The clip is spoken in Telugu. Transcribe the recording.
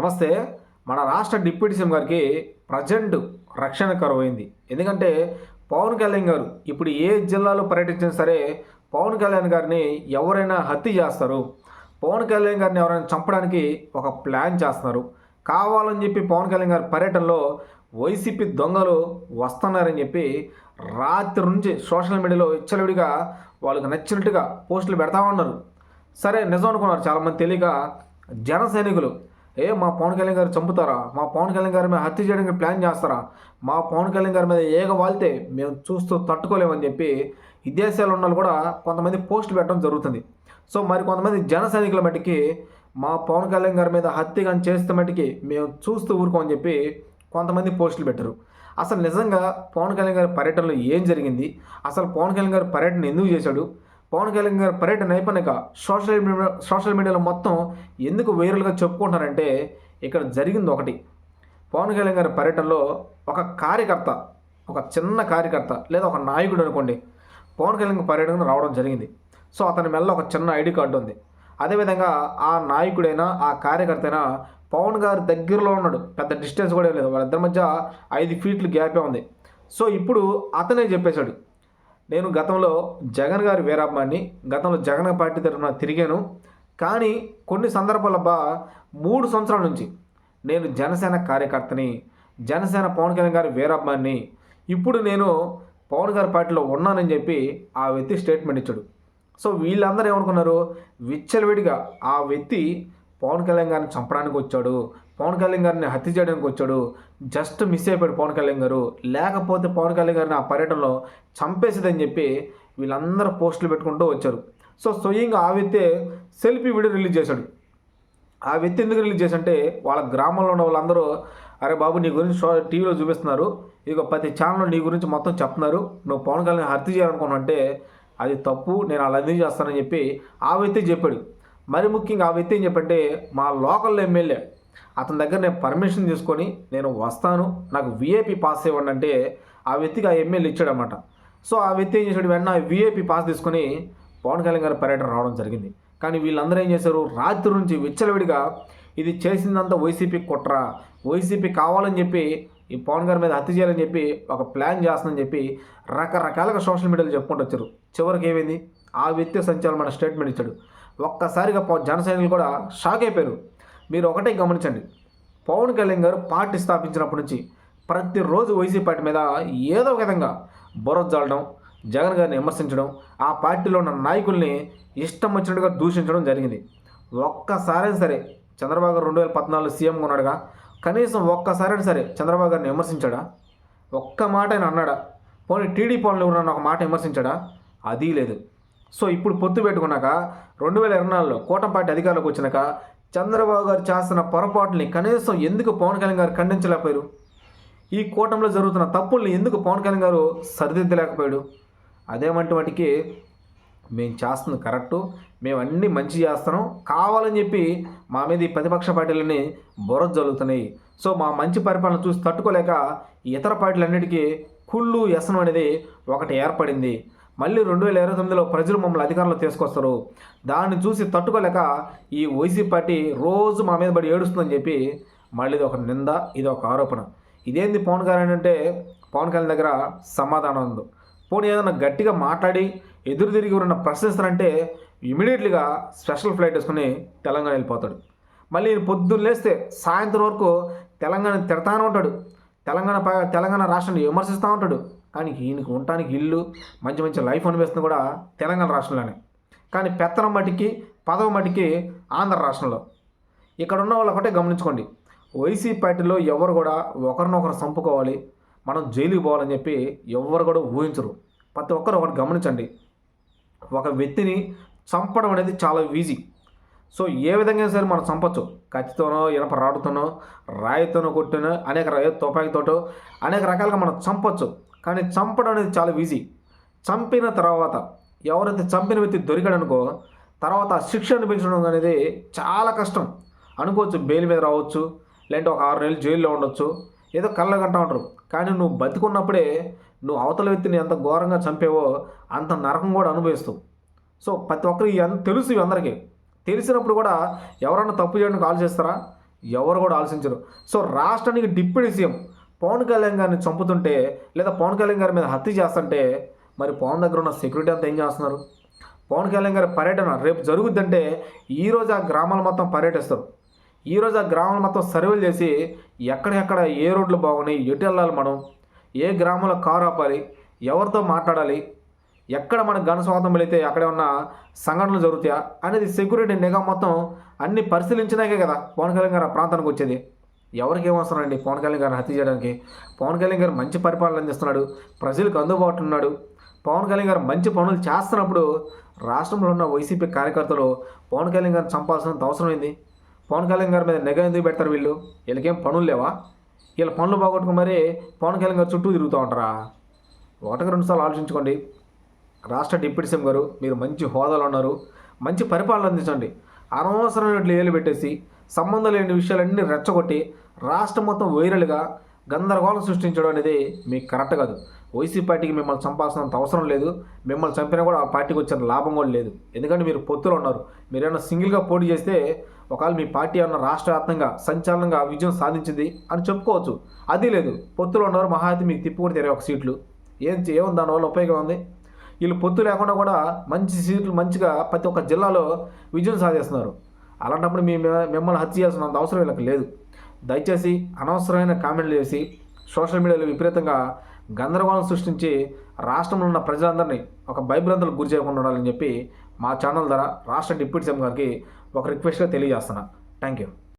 నమస్తే మన రాష్ట్ర డిప్యూటీ సీఎం గారికి ప్రజెంట్ రక్షణ కరువైంది. ఎందుకంటే పవన్ కళ్యాణ్ గారు ఇప్పుడు ఏ జిల్లాలో పర్యటించినా సరే పవన్ కళ్యాణ్ గారిని ఎవరైనా హత్య చేస్తారు. పవన్ కళ్యాణ్ గారిని ఎవరైనా చంపడానికి ఒక ప్లాన్ చేస్తున్నారు. కావాలని చెప్పి పవన్ కళ్యాణ్ గారి పర్యటనలో వైసీపీ దొంగలు వస్తున్నారని చెప్పి రాత్రి నుంచి సోషల్ మీడియాలో ఇచ్చలవిడిగా వాళ్ళకి నచ్చినట్టుగా పోస్టులు పెడతా ఉన్నారు. సరే నిజం అనుకున్నారు చాలామంది తెలియక జన సైనికులు ఏ మా పవన్ కళ్యాణ్ గారు చంపుతారా? మా పవన్ కళ్యాణ్ గారి మీద హత్య చేయడానికి ప్లాన్ చేస్తారా? మా పవన్ కళ్యాణ్ గారి మీద ఏగ వాళ్తే మేము చూస్తూ తట్టుకోలేమని చెప్పి విదేశాల్లో ఉన్న వాళ్ళు కూడా కొంతమంది పోస్టులు పెట్టడం జరుగుతుంది. సో మరి కొంతమంది జన సైనికుల మట్టికి మా పవన్ కళ్యాణ్ గారి మీద హత్య కానీ చేస్తే మట్టికి మేము చూస్తూ ఊరుకోమని చెప్పి కొంతమంది పోస్టులు పెట్టారు. అసలు నిజంగా పవన్ కళ్యాణ్ గారి పర్యటనలో ఏం జరిగింది? అసలు పవన్ కళ్యాణ్ గారి పర్యటన ఎందుకు చేశాడు? పవన్ కళ్యాణ్ గారి పర్యటన నైపుణ్యక సోషల్ మీడియా సోషల్ మీడియాలో మొత్తం ఎందుకు వైరల్గా చెప్పుకుంటారంటే ఇక్కడ జరిగింది ఒకటి. పవన్ కళ్యాణ్ గారి పర్యటనలో ఒక కార్యకర్త ఒక చిన్న కార్యకర్త లేదా ఒక నాయకుడు అనుకోండి పవన్ కళ్యాణ్ పర్యటన రావడం జరిగింది. సో అతని మెల్ల ఒక చిన్న ఐడి కార్డు ఉంది. అదేవిధంగా ఆ నాయకుడైనా ఆ కార్యకర్త అయినా పవన్ గారి దగ్గరలో ఉన్నాడు. పెద్ద డిస్టెన్స్ కూడా లేదు. వాళ్ళిద్దరి మధ్య ఐదు ఫీట్లు గ్యాపే ఉంది. సో ఇప్పుడు అతనే చెప్పేశాడు నేను గతంలో జగన్ గారి వీరాభిమాన్ని గతంలో జగన్ పార్టీ తరఫున తిరిగాను. కానీ కొన్ని సందర్భాలబ్బా మూడు సంవత్సరాల నుంచి నేను జనసేన కార్యకర్తని జనసేన పవన్ కళ్యాణ్ గారి వీరాభిమాన్ని ఇప్పుడు నేను పవన్ గారి పార్టీలో ఉన్నానని చెప్పి ఆ వ్యక్తి స్టేట్మెంట్ ఇచ్చాడు. సో వీళ్ళందరూ ఏమనుకున్నారు? విచ్చలవిడిగా ఆ వ్యక్తి పవన్ కళ్యాణ్ గారిని చంపడానికి వచ్చాడు. పవన్ కళ్యాణ్ గారిని హత్య చేయడానికి వచ్చాడు. జస్ట్ మిస్ అయిపోయాడు పవన్ కళ్యాణ్ గారు. లేకపోతే పవన్ కళ్యాణ్ గారిని ఆ పర్యటనలో చంపేసేదని చెప్పి వీళ్ళందరూ పోస్టులు పెట్టుకుంటూ వచ్చారు. సో స్వయంగా ఆ వ్యక్తే సెల్ఫీ వీడియో రిలీజ్ చేశాడు. ఆ వ్యక్తి ఎందుకు రిలీజ్ చేసంటే వాళ్ళ గ్రామంలో ఉన్న వాళ్ళందరూ అరే బాబు నీ గురించి షో టీవీలో చూపిస్తున్నారు. ఇక ప్రతి ఛానల్లో నీ గురించి మొత్తం చెప్తున్నారు. నువ్వు పవన్ కళ్యాణ్ హత్య చేయాలనుకున్నావు అది తప్పు. నేను అలా ఎందుకు చేస్తానని చెప్పి ఆ వ్యక్తి చెప్పాడు. మరి ముఖ్యంగా ఆ వ్యక్తి ఏం చెప్పంటే మా లోకల్ ఎమ్మెల్యే అతని దగ్గర నేను పర్మిషన్ తీసుకొని నేను వస్తాను. నాకు విఐపి పాస్ ఇవ్వండి అంటే ఆ వ్యక్తికి ఆ ఎమ్మెల్యే ఇచ్చాడనమాట సో ఆ వ్యక్తి ఏం చేశాడు? వెంటనే విఐపి పాస్ తీసుకొని పవన్ కళ్యాణ్ గారి పర్యటన రావడం జరిగింది. కానీ వీళ్ళందరూ ఏం చేశారు? రాత్రి నుంచి విచ్చలవిడిగా ఇది చేసిందంతా వైసీపీ కుట్ర. వైసీపీ కావాలని చెప్పి ఈ పవన్ గారి మీద హత్య చేయాలని చెప్పి ఒక ప్లాన్ చేస్తుందని చెప్పి రకరకాలుగా సోషల్ మీడియాలో చెప్పుకుంటూ వచ్చారు. చివరికి ఏమైంది? ఆ వ్యక్తి సంచలనమైన స్టేట్మెంట్ ఇచ్చాడు. ఒక్కసారిగా పవ- జన సైనికులు కూడా షాక్ అయిపోయారు. మీరు ఒకటే గమనించండి. పవన్ కళ్యాణ్ గారు పార్టీ స్థాపించినప్పటి నుంచి ప్రతిరోజు వైసీపీ పార్టీ మీద ఏదో ఒక విధంగా బుర్ర జాలడం జగన్ గారిని విమర్శించడం ఆ పార్టీలో ఉన్న నాయకుల్ని ఇష్టం వచ్చినట్టుగా దూషించడం జరిగింది. ఒక్కసారైనా సరే చంద్రబాబు గారు రెండు వేల పద్నాలుగు సీఎంగా ఉన్నాడుగా కనీసం ఒక్కసారైనా సరే చంద్రబాబు గారిని విమర్శించాడా? ఒక్క మాట ఆయన అన్నాడా? పోనీ టీడీపీ వాళ్ళు ఎవరన్నా ఒక మాట విమర్శించాడా? అది లేదు. సో ఇప్పుడు పొత్తు పెట్టుకున్నాక రెండు వేల ఇరవై నాలుగులో కూటమి పార్టీ అధికారంలోకి వచ్చినాక చంద్రబాబు గారు చేస్తున్న పొరపాటుని కనీసం ఎందుకు పవన్ కళ్యాణ్ గారు ఖండించలేకపోయారు? ఈ కూటమిలో జరుగుతున్న తప్పుల్ని ఎందుకు పవన్ కళ్యాణ్ గారు సరిదిద్దలేకపోయాడు? అదేమంటే వాటికి మేము చేస్తుంది కరెక్టు మేము అన్నీ మంచి చేస్తున్నాం కావాలని చెప్పి మా మీద ఈ ప్రతిపక్ష పార్టీలని బురద జరుగుతున్నాయి సో మా మంచి పరిపాలన చూసి తట్టుకోలేక ఇతర పార్టీలన్నిటికీ కుళ్ళు వ్యసనం అనేది ఒకటి ఏర్పడింది. మళ్ళీ రెండు వేల ఇరవై తొమ్మిదిలో ప్రజలు మమ్మల్ని అధికారంలో తీసుకొస్తారు. దాన్ని చూసి తట్టుకోలేక ఈ వైసీపీ పార్టీ రోజు మా మీద పడి ఏడుస్తుందని చెప్పి మళ్ళీ ఇది ఒక నింద ఇది ఒక ఆరోపణ. ఇదేంది పవన్ కళ్యాణ్ అంటే పవన్ కళ్యాణ్ దగ్గర సమాధానం ఉంది. పోనీ ఏదైనా గట్టిగా మాట్లాడి ఎదురు తిరిగి ఉన్న ప్రశ్నిస్తారంటే ఇమీడియట్లీగా స్పెషల్ ఫ్లైట్ వేసుకుని తెలంగాణ వెళ్ళిపోతాడు. మళ్ళీ పొద్దున్న లేస్తే సాయంత్రం వరకు తెలంగాణ తిడతానే ఉంటాడు. తెలంగాణ తెలంగాణ రాష్ట్రాన్ని విమర్శిస్తూ ఉంటాడు. కానీ ఈయనకు ఉండటానికి ఇల్లు మంచి మంచి లైఫ్ అనిపిస్తుంది కూడా తెలంగాణ రాష్ట్రంలోనే. కానీ పెత్తనం మటుకి పదవ మటుకి ఆంధ్ర రాష్ట్రంలో. ఇక్కడ ఉన్న వాళ్ళు ఒకటే గమనించుకోండి. వైసీపీ పార్టీలో ఎవరు కూడా ఒకరినొకరు చంపుకోవాలి మనం జైలుకి పోవాలని చెప్పి ఎవరు కూడా ఊహించరు. ప్రతి ఒక్కరు ఒకటి గమనించండి. ఒక వ్యక్తిని చంపడం అనేది చాలా ఈజీ. సో ఏ విధంగా సరే మనం చంపొచ్చు. కత్తితోనో ఇనప రాడుతోనో రాయితోనో కొట్టినో అనేక రా- తుపాకీతోటో అనేక రకాలుగా మనం చంపొచ్చు. కానీ చంపడం అనేది చాలా ఈజీ చంపిన తర్వాత ఎవరైతే చంపిన వ్యక్తి దొరికాడనుకో తర్వాత శిక్ష అనిపించడం అనేది చాలా కష్టం. అనుకోవచ్చు బెయిల్ మీద రావచ్చు లేదంటే ఒక ఆరు నెలలు జైల్లో ఉండొచ్చు ఏదో కళ్ళ కళ్ళగంటా ఉంటారు. కానీ నువ్వు బతికున్నప్పుడే నువ్వు అవతల వ్యక్తిని ఎంత ఘోరంగా చంపేవో అంత నరకం కూడా అనుభవిస్తావు. సో ప్రతి ఒక్కరు తెలుసు ఇవి అందరికీ. తెలిసినప్పుడు కూడా ఎవరన్నా తప్పు చేయడానికి ఆలోచిస్తారా? ఎవరు కూడా ఆలోచించరు. సో రాష్ట్రానికి డిప్యూటీ సీఎం పవన్ కళ్యాణ్ గారిని చంపుతుంటే లేదా పవన్ కళ్యాణ్ గారి మీద హత్య చేస్తుంటే మరి పవన్ దగ్గర ఉన్న సెక్యూరిటీ అంతా ఏం చేస్తున్నారు? పవన్ కళ్యాణ్ గారి పర్యటన రేపు జరుగుద్దంటే ఈరోజు ఆ గ్రామాలు మొత్తం పర్యటిస్తారు. ఈరోజు ఆ గ్రామాలు మొత్తం సర్వేలు చేసి ఎక్కడెక్కడ ఏ రోడ్లు బాగున్నాయి ఎటు వెళ్ళాలి మనం? ఏ గ్రామంలో కారు ఆపాలి? ఎవరితో మాట్లాడాలి? ఎక్కడ మనకు ఘన స్వాతం వెళితే అక్కడ ఉన్న సంఘటనలు జరుగుతాయా? అనేది సెక్యూరిటీ నిఘా మొత్తం అన్ని పరిశీలించినాకే కదా పవన్ కళ్యాణ్ గారు ఆ ప్రాంతానికి వచ్చేది. ఎవరికి ఏమవసరం అండి? పవన్ కళ్యాణ్ గారిని హత్య చేయడానికి? పవన్ కళ్యాణ్ గారు మంచి పరిపాలన అందిస్తున్నాడు. ప్రజలకు అందుబాటులో ఉన్నాడు. పవన్ కళ్యాణ్ గారు మంచి పనులు చేస్తున్నప్పుడు రాష్ట్రంలో ఉన్న వైసీపీ కార్యకర్తలు పవన్ కళ్యాణ్ గారిని చంపాల్సినంత అవసరం పవన్ కళ్యాణ్ గారి మీద నిఘా ఎందుకు పెడతారు వీళ్ళు? వీళ్ళకేం పనులు లేవా? వీళ్ళ పనులు బాగొట్టుకుని మరీ పవన్ కళ్యాణ్ గారు చుట్టూ తిరుగుతూ ఉంటారా? ఒకటికి రెండు సార్లు ఆలోచించుకోండి. రాష్ట్ర డిప్యూటీ సీఎం గారు మీరు మంచి హోదాలో ఉన్నారు. మంచి పరిపాలన అందించండి. అనవసరమైనట్లు ఏళ్ళు పెట్టేసి సంబంధం లేని విషయాలన్నీ రెచ్చగొట్టి రాష్ట్రం మొత్తం వైరల్గా గందరగోళం సృష్టించడం అనేది మీకు కరెక్ట్ కాదు. వైసీపీ పార్టీకి మిమ్మల్ని చంపాల్సినంత అవసరం లేదు. మిమ్మల్ని చంపినా కూడా ఆ పార్టీకి వచ్చిన లాభం కూడా లేదు. ఎందుకంటే మీరు పొత్తులో ఉన్నారు. మీరు ఏమైనా సింగిల్గా పోటీ చేస్తే ఒకవేళ మీ పార్టీ ఏమన్నా రాష్ట్ర వ్యాప్తంగా సంచలనంగా విజయం సాధించింది అని చెప్పుకోవచ్చు. అది లేదు. పొత్తులో ఉన్నారు మహా అయితే మీకు కూడా తెరే ఒక సీట్లు. ఏం ఏముంది? దానివల్ల ఉపయోగం ఉంది? వీళ్ళు పొత్తు లేకుండా కూడా మంచి సీట్లు మంచిగా ప్రతి ఒక్క జిల్లాలో విజయం సాధిస్తున్నారు. అలాంటప్పుడు మీ మిమ్మల్ని హత్య చేయాల్సినంత అవసరం వీళ్ళకి లేదు. దయచేసి అనవసరమైన కామెంట్లు చేసి సోషల్ మీడియాలో విపరీతంగా గందరగోళం సృష్టించి రాష్ట్రంలో ఉన్న ప్రజలందరినీ ఒక భయభ్రాంతులకు గురి చేయకుండా ఉండాలని చెప్పి మా ఛానల్ ద్వారా రాష్ట్ర డిప్యూటీ సీఎం గారికి ఒక రిక్వెస్ట్గా తెలియజేస్తున్నా. Thank you.